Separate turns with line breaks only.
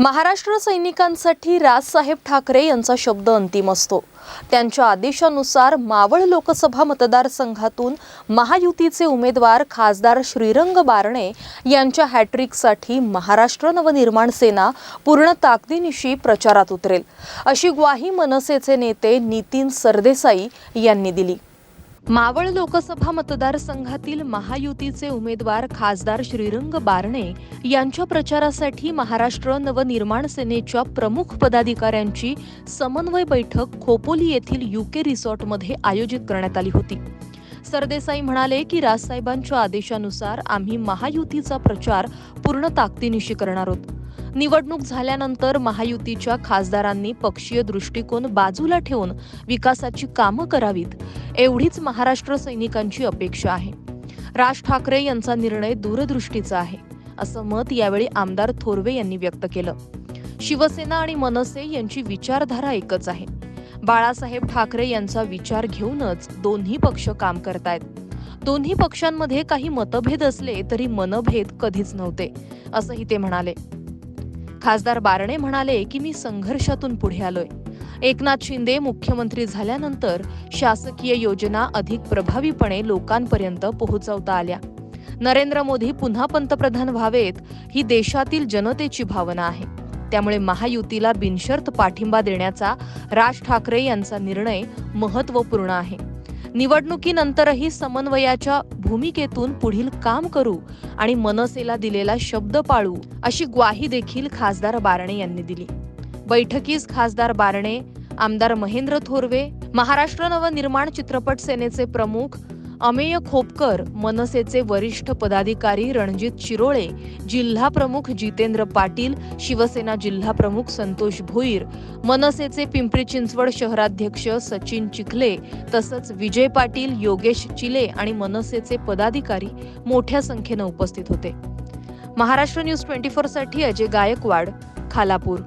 महाराष्ट्र सैनिकांसाठी राजसाहेब ठाकरे यांचा शब्द अंतिम असतो. त्यांच्या आदेशानुसार मावळ लोकसभा मतदारसंघातून महायुतीचे उमेदवार खासदार श्रीरंग बारणे यांच्या हॅट्रिकसाठी महाराष्ट्र नवनिर्माण सेना पूर्ण ताकदीनिशी प्रचारात उतरेल अशी ग्वाही मनसेचे नेते नितीन सरदेसाई यांनी दिली. मावळ लोकसभा मतदारसंघातील महायुतीचे उमेदवार खासदार श्रीरंग बारणे यांच्या प्रचारासाठी महाराष्ट्र नवनिर्माण सेनेच्या प्रमुख पदाधिकाऱ्यांची समन्वय बैठक खोपोली येथील युके रिसॉर्टमध्ये आयोजित करण्यात आली होती. सरदेसाई म्हणाले की राजसाहेबांच्या आदेशानुसार आम्ही महायुतीचा प्रचार पूर्ण ताकदीनिशी करणार आहोत. निवडणूक झाल्यानंतर महायुतीच्या खासदारांनी पक्षीय दृष्टिकोन बाजूला ठेवून विकासाची कामं करावीत एवढीच महाराष्ट्र सैनिकांची अपेक्षा आहे. राज ठाकरे यांचा निर्णय दूरदृष्टीचा आहे असं मत यावेळी आमदार थोरवे यांनी व्यक्त केलं. शिवसेना आणि मनसे यांची विचारधारा एकच आहे. बाळासाहेब ठाकरे यांचा विचार घेऊनच दोन्ही पक्ष काम करतायत. दोन्ही पक्षांमध्ये काही मतभेद असले तरी मनभेद कधीच नव्हते असंही ते म्हणाले. खासदार बारणे म्हणाले की मी संघर्षातून पुढे आलोय. एकनाथ शिंदे मुख्यमंत्री झाल्यानंतर शासकीय योजना अधिक प्रभावीपणे लोकांपर्यंत पोहोचवता आल्या. नरेंद्र मोदी पुन्हा पंतप्रधान व्हावेत ही देशातील जनतेची भावना आहे. त्यामुळे महायुतीला बिनशर्त पाठिंबा देण्याचा राज ठाकरे यांचा निर्णय महत्त्वपूर्ण आहे. निवडणुकीनंतरही समन्वयाच्या भूमिकेतून पुढील काम करू आणि मनसेला दिलेला शब्द पाळू अशी ग्वाही देखील खासदार बारणे यांनी दिली. बैठकीस खासदार बारणे आमदार महेंद्र थोरवे महाराष्ट्र नवनिर्माण चित्रपट सेनेचे प्रमुख अमेय खोपकर मनसेचे वरिष्ठ पदाधिकारी रणजित शिरोळे जिल्हाप्रमुख जितेंद्र पाटील शिवसेना जिल्हाप्रमुख संतोष भोईर मनसेचे पिंपरी चिंचवड शहराध्यक्ष सचिन चिखले तसंच विजय पाटील योगेश चिले आणि मनसेचे पदाधिकारी मोठ्या संख्येनं उपस्थित होते. महाराष्ट्र न्यूज ट्वेंटी फोरसाठी अजय गायकवाड खालापूर.